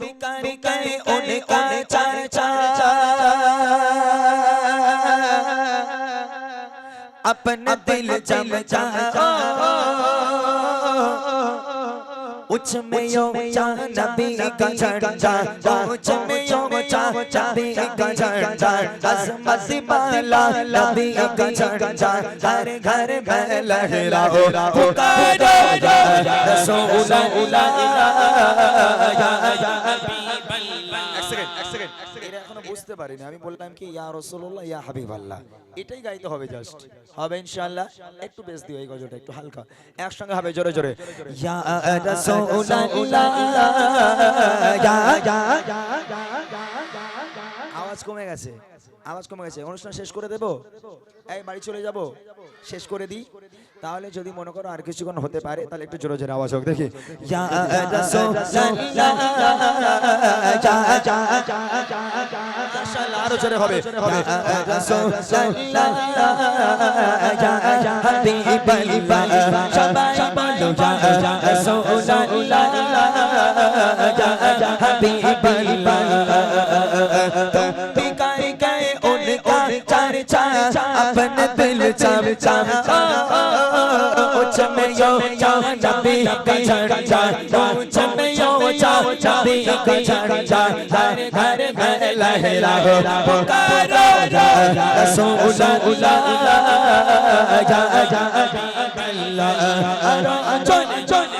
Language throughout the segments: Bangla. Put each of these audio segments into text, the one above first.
उनका चर्चा अपना दिल जम जाओ उच में यो चा नबी का झंडा उच में यो चा नबी का झंडा अजमत माला नबी का झंडा घर घर में लहराओ पुकारो रसूल अल्लाह या या এক বুঝতে পারিনি। আমি বললাম কি, ইয়া রসুল্লাহ ইয়া হাবিব আল্লাহ এটাই গাইতে হবে জাস্ট হবে ইনশাআল্লাহ। একটু বেশ দিও এই গজলটা, একটু হালকা। একসঙ্গে হবে, জোরে জোরে। ইয়া রসুল্লাহ ইয়া ইয়া ইয়া। আওয়াজ কমে গেছে আওয়াজ কমে গেছে অনুষ্ঠান শেষ করে দেবো এই বাড়ি চলে যাব শেষ করে দিই তাহলে যদি মনে করো আর কিছুক্ষণ হতে পারে তাহলে একটু জোরে জোরে আওয়াজ হোক দেখি আরও জোরে হবে হাবিবাল্লাহ چمچا اپن دل چمچا چمیو چا چبی کا جھنڈا چمیو چا چبی کا جھنڈا ہر ہر گھر لہرا پکارو رسول اللہ یا یا اللہ چن چن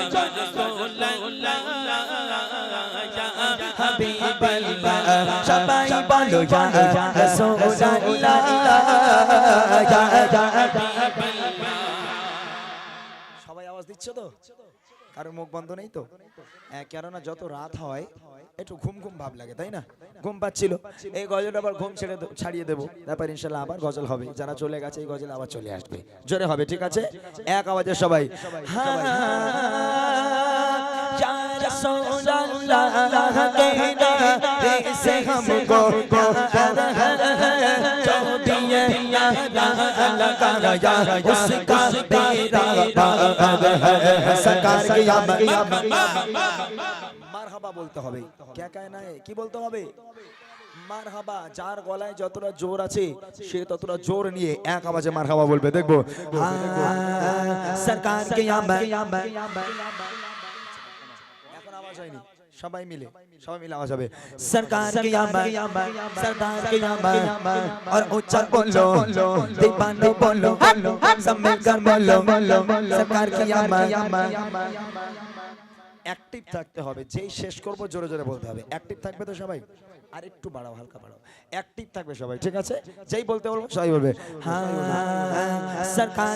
সবাই বলো সবাই আওয়াজ দিচ্ছ তো কারোর মুখ বন্ধ নেই তো কেননা যত রাত হয় একটু ঘুম ঘুম ভাব লাগে তাই না ঘুম পাচ্ছিল এই গজল আবার ঘুম ছেড়ে ছাড়িয়ে দেবো তারপর ইনশাল্লাহ আবার গজল হবে যারা চলে গেছে এই গজল আবার চলে আসবে জোরে হবে ঠিক আছে এক আওয়াজে সবাই হ্যাঁ अल्लाह कहना से हमको प्यार है जो दिए लगा या उसका तेरा पाग है सरकार की মারহাবা বলতে হবে কে কে না কি বলতে হবে মারহাবা যার গলায় যতটা জোর আছে সে ততটা জোর নিয়ে এক আওয়াজে মারহাবা বলবে দেখবো सरकार के এখন আওয়াজ হয়নি সবাই মিলে সবাই মিলে আওয়াজ হবে সরকার কিয়ামত সরদার কিয়ামত আর উচ্চা বলো দীপানে বলো সম্মেলন বলো সরকার কিয়ামত অ্যাক্টিভ থাকতে হবে, যেই শেষ করব জোরে জোরে বলতে হবে। অ্যাক্টিভ থাকবে তো সবাই? আর একটু বাড়াও, হালকা বাড়াও। অ্যাক্টিভ থাকবে সবাই, ঠিক আছে? যেই বলতে বলব, সবাই বলবে হ্যাঁ, সরকার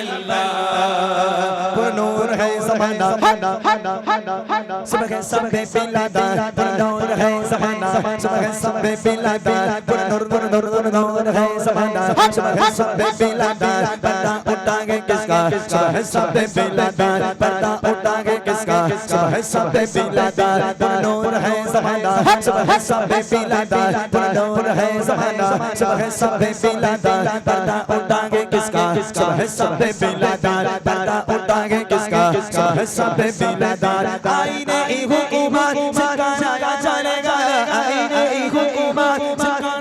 बोलो बोलो या रसूल अल्लाह या या हबीब अल्लाह या रसूल अल्लाह या या हबीब अल्लाह या रसूल अल्लाह या या हबीब अल्लाह नूर है जमाना सुबह सब पे पिलादा नूर है जमाना सुबह सब पे पिलादा नूर नूर नूर नूर नूर है जमाना सुबह सब पे पिलादा पर्दा उठाएंगे किसका सुबह सब पे पिलादा पर्दा उठाएंगे किसका सुबह सब पे पिलादा नूर है जमाना सुबह सब पे पिलादा नूर है जमाना सुबह सब पे पिलादा पर्दा उठाएंगे किसका सुबह सब पे पिलादा पर्दा उठाए किसका? सब सब बिलादार। आईने ही हुकुमत चकाना आई आईने ही हुकुमत चकाना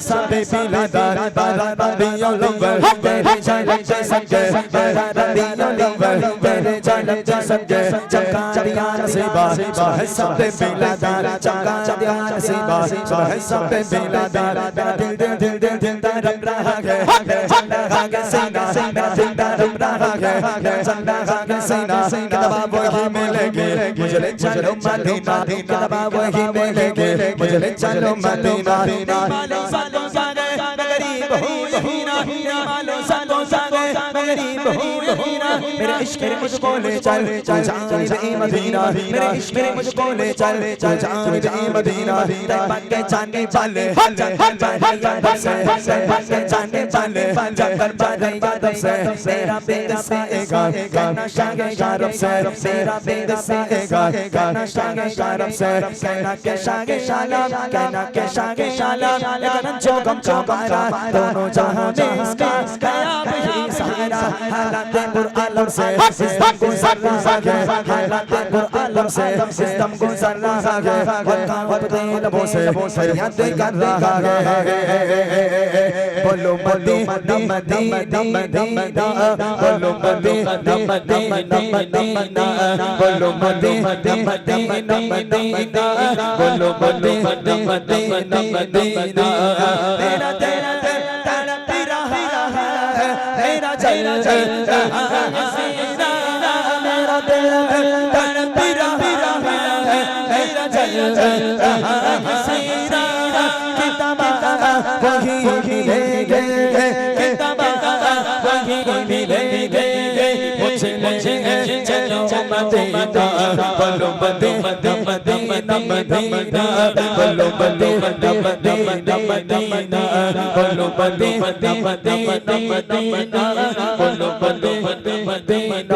sabe bila da bara da bi yo lover very chai lai chai samjhe bara da bi yo lover very chai lai chai samjhe chamka diya nasiba bah sabe bila da chamka diya nasiba bah sabe bila da dil dil dil dil dil da ram raha hai chanda ha ga sina sina sina ram raha hai chanda ha ga sina kitaba wahi milegi mujhe le chalo madina kitaba wahi milegi mujhe le chalo madina madina गरीब हूँ गरीब हूँ यही ना मेरे इश्क ने मुझको ले चल चल जाने दे मदीना मेरे इश्क ने मुझको ले चल चल जाने दे मदीना तेरे बन के जाने वाले हल हल याद से बन के जाने वाले जाकर बारे याद से मेरा बेद से एगा गाना शागे गारब से मेरा बेद से एगा गाना शागे गारब से कहना के शागे शाला कहना के शागे शाला लगन जोगम चौबारा दोनों जहां में इसका गया भी सहारा हालात बुरआलम से सिस्टम को सरना है हालात बुरआलम से सिस्टम को सरना है वक्का वक्ते लबों से फरियाद कर रहा है बोलो मदी मदी मदीना बोलो मदी मदी मदीना बोलो मदी मदी मदीना बोलो मदी मदी मदीना तेरा तेरा तेरा तेरा है چل سینا میرا دل تڑپ رہا ہے میرا چل سینا کتاب وہی ملے گے کتاب وہی ملے گے مجھے مجھے چلو مدینہ بلو مدینہ مدینہ مدینہ بلو مدینہ مدینہ مدینہ بلو مدینہ مدینہ مدینہ